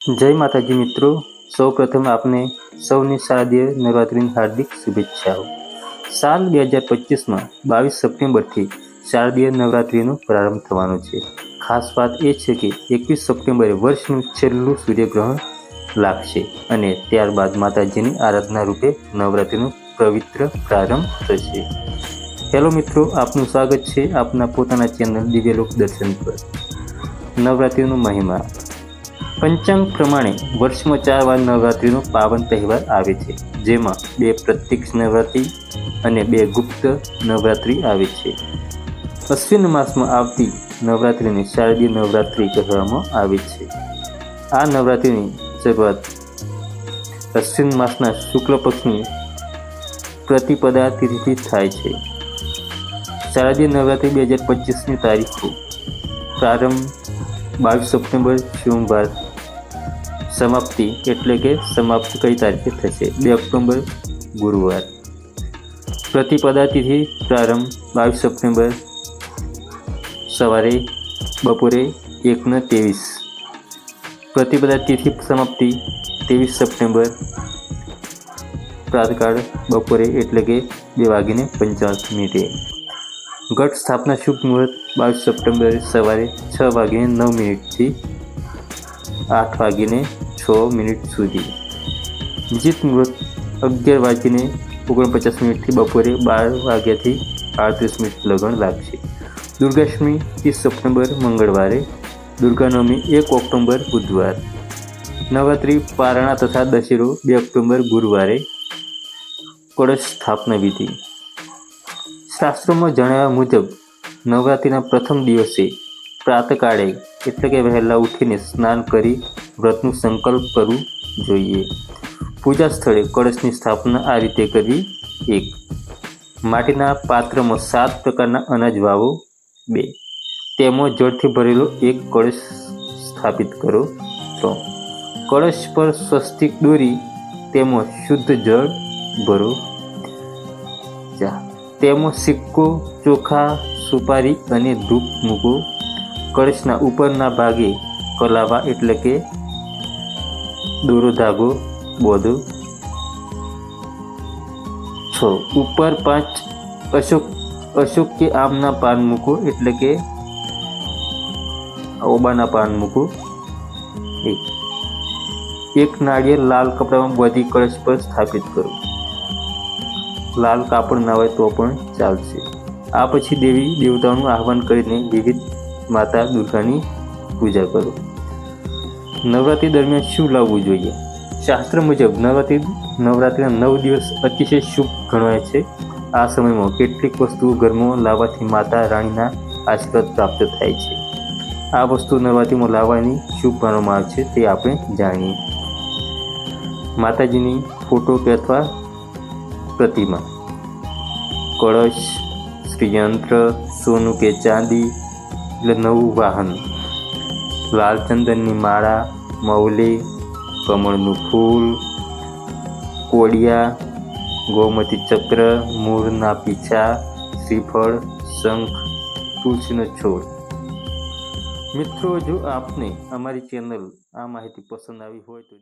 જય માતાજી મિત્રો. સૌ પ્રથમ આપને સૌની શારદીય નવરાત્રિની હાર્દિક શુભેચ્છાઓ. સાલ બે હજાર પચીસમાં બાવીસ સપ્ટેમ્બરથી શારદીય નવરાત્રિનો પ્રારંભ થવાનો છે. ખાસ વાત એ છે કે એકવીસ સપ્ટેમ્બરે વર્ષનું છેલ્લું સૂર્યગ્રહણ લાગશે અને ત્યારબાદ માતાજીની આરાધના રૂપે નવરાત્રિનો પવિત્ર પ્રારંભ થશે. હેલો મિત્રો, આપનું સ્વાગત છે આપના પોતાના ચેનલ દિવ્યલોક દર્શન પર. નવરાત્રિનો મહિમા પંચાંગ પ્રમાણે વર્ષમાં ચાર વાર નવરાત્રિનો પાવન તહેવાર આવે છે, જેમાં બે પ્રત્યક્ષ નવરાત્રિ અને બે ગુપ્ત નવરાત્રિ આવે છે. અશ્વિન માસમાં આવતી નવરાત્રિને શારદીય નવરાત્રિ કહેવામાં આવે છે. આ નવરાત્રિની શરૂઆત અશ્વિન માસના શુક્લ પક્ષની પ્રતિપદા તિથિથી થાય છે. શારદીય નવરાત્રિ બે હજાર પચીસની તારીખો પ્રારંભ બાવીસ સપ્ટેમ્બર સોમવાર સમાપ્તિ એટલે કે સમાપ્તિ કઈ તારીખે થશે? બે ઓક્ટોબર, ગુરુવાર. પ્રતિપદા તિથિ પ્રારંભ બાવીસ સપ્ટેમ્બર સવારે બપોરે એકને ત્રેવીસ. પ્રતિપદા તિથિ સમાપ્તિ ત્રેવીસ સપ્ટેમ્બર પ્રાતકાળ બપોરે એટલે કે બે વાગીને પંચાવન મિનિટે. ગઢ સ્થાપના શુભ મુહૂર્ત બાવીસ સપ્ટેમ્બર સવારે છ વાગીને નવ મિનિટથી આઠ વાગીને છ મિનિટ સુધી. જીત મુહૂર્ત અગિયાર વાગીને ઓગણપચાસ મિનિટથી બપોરે બાર વાગ્યાથી આડત્રીસ મિનિટ લગ્ન લાગશે. દુર્ગાષ્ટમી ત્રીસ સપ્ટેમ્બર મંગળવારે, દુર્ગાનવમી એક ઓક્ટોબર બુધવાર. નવરાત્રિ પારણા તથા દશેરો બે ઓક્ટોબર ગુરુવારે, કળશ સ્થાપના વિધિ. શાસ્ત્રોમાં જણાવ્યા મુજબ, નવરાત્રિના પ્રથમ દિવસે પ્રાતકાળે એટલે કે વહેલા ઉઠીને સ્નાન કરી વ્રતનું સંકલ્પ કરવું જોઈએ. પૂજા સ્થળે કળશની સ્થાપના આ રીતે કરવી. એક, માટીના પાત્રમાં સાત પ્રકારના અનાજ વાવો. બે, તેમાં જળથી ભરેલો એક કળશ સ્થાપિત કરો. ત્રણ, કળશ પર સ્વસ્તિક દોરી, તેમાં શુદ્ધ જળ ભરો. તેમાં સિક્કો, ચોખા, સુપારી અને ધૂપ મૂકો. કળશના ઉપરના ભાગે કલાવા એટલે કે દોરો ધાગો બોધો. છ. ઉપર પાંચ અશોક અશોક કે આમના પાન મૂકો એટલે કે ઓબાના પાન મૂકો. એક. એક નાળિયેર લાલ કપડામાં બધી કળશ પર સ્થાપિત કરો. લાલ કાપડ ના હોય તો પણ ચાલશે. આ પછી દેવી દેવતાઓનું આહવાન કરીને વિવિધ માતા દુર્ગાની પૂજા કરો. નવરાત્રિ દરમિયાન શું લાવવું જોઈએ? શાસ્ત્ર મુજબ નવરાત્રિ નવરાત્રિના નવ દિવસ અતિશય શુભ ગણાય છે. આ સમયમાં કેટલીક વસ્તુઓ ઘરમાં લાવવાથી માતા રાણીના આશીર્વાદ પ્રાપ્ત થાય છે. આ વસ્તુ નવરાત્રિમાં લાવવાની શુભ માનવામાં આવે છે તે આપણે જાણીએ. માતાજીની ફોટો કે અથવા પ્રતિમા. કળશ શ્રીયંત્ર સોનું કે ચાંદી નવું વાહન. લાલચંદનની માળા, મૌલી, કમળનું ફૂલ, કોડિયા, ગોમતી ચક્ર, મૂળના પીછા, શ્રીફળ, શંખ, તુલસીનો છોડ. મિત્રો, જો આપને અમારી ચેનલ આ માહિતી પસંદ આવી હોય તો